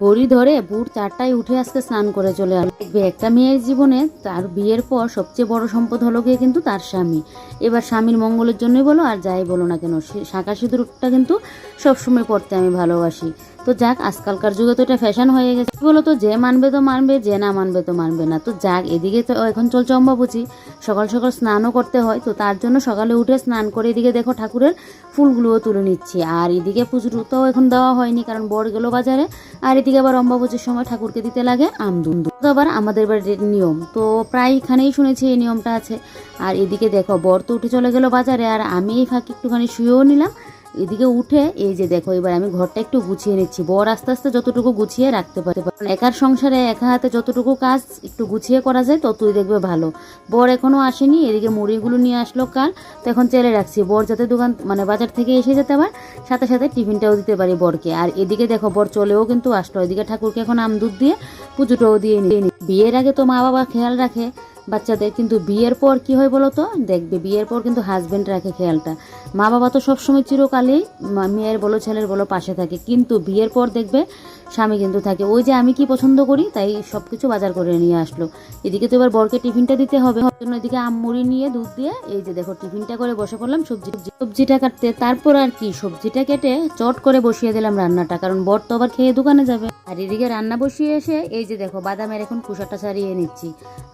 বড়ি ধরে বুট চারটায় উঠে আজকে স্নান করে চলে আসবে দেখবে একটা মেয়ের জীবনে তার বিয়ের পর সবচেয়ে বড় সম্পদ হলো গিয়ে কিন্তু তার স্বামী। এবার স্বামীর মঙ্গলের জন্যই বলো আর যাই বলো না কেন শাঁকা সিঁদুরটা কিন্তু সবসময় পড়তে আমি ভালোবাসি। তো যাক, আজকালকার যুগে তো এটা ফ্যাশন হয়ে গেছে। বলো তো, যে মানবে তো মানবে, যে না মানবে তো মানবে না। তো যাক, এদিকে তো এখন চলছে অম্বাবুচি সকাল সকাল স্নানও করতে হয়, তো তার জন্য সকালে উঠে স্নান করে এদিকে দেখো ঠাকুরের ফুলগুলোও তুলে নিচ্ছি। আর এদিকে পুজো তো এখন দেওয়া হয়নি, কারণ বর গেল বাজারে। আর এদিকে আবার অম্বাবচের সময় ঠাকুরকে দিতে লাগে আমদুন্দু তো আবার আমাদের বাড়ির নিয়ম, তো প্রায় এখানেই শুনেছি এই নিয়মটা আছে। আর এদিকে দেখো, বর তো উঠে চলে গেল বাজারে, আর আমি এই ফাঁকে একটুখানি শুয়েও নিলাম। এদিকে উঠে, এই যে দেখো, এবার আমি ঘরটা একটু গুছিয়ে নিচ্ছি। বর আস্তে আস্তে যতটুকু গুছিয়ে রাখতে পারে একার সংসারে একা হাতে যতটুকু কাজ একটু গুছিয়ে করা যায়, ততই দেখবে ভালো। বর এখনও আসেনি, এদিকে মুড়িগুলো নিয়ে আসলো কাল। তো এখন চেলে রাখছি। বর যাতে দোকান মানে বাজার থেকে এসে যেতে আবার সাথে সাথে টিফিনটাও দিতে পারি বরকে। আর এদিকে দেখো, বর চলেও কিন্তু আসলো। এদিকে ঠাকুরকে এখন আম দুধ দিয়ে পুজোটাও দিয়ে নি। বিয়ের আগে তো মা বাবা খেয়াল রাখে। বাচ্চাদের কিন্তু বিয়ের পর কি হয় বলো তো? দেখবে বিয়ের পর কিন্তু হাজব্যান্ড রাখে খেয়ালটা। মা বাবা তো সবসময় চিরকালই মেয়ের বলো, ছেলের বলো পাশে থাকে। কিন্তু বিয়ের পর দেখবে স্বামী কিন্তু থাকে। ওই যে আমি কি পছন্দ করি, তাই সব কিছু বাজার করে নিয়ে আসলো। এদিকে তো এবার বরকে টিফিনটা দিতে হবে। জন্য এদিকে আম নিয়ে দুধ দিয়ে এই যে দেখো টিফিনটা করে বসে পড়লাম, সবজি সবজিটা কাটতে। তারপর আর কি, সবজিটা কেটে চট করে বসিয়ে দিলাম রান্নাটা, কারণ বর তো আবার খেয়ে দোকানে যাবে। আর এদিকে রান্না বসিয়ে এসে এই যে দেখো বাদামের এখন খোসাটা ছাড়িয়ে নিচ্ছি।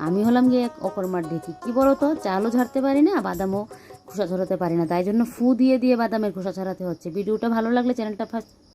আমি হলাম গিয়ে এক অকর্মার ঢেকি কি বলো তো চালও ঝাড়তে পারি না, বাদামও খোসা ছড়াতে পারি না। তাই জন্য ফু দিয়ে দিয়ে বাদামের খোসা ছড়াতে হচ্ছে। ভিডিওটা ভালো লাগলে চ্যানেলটা ফার্স্ট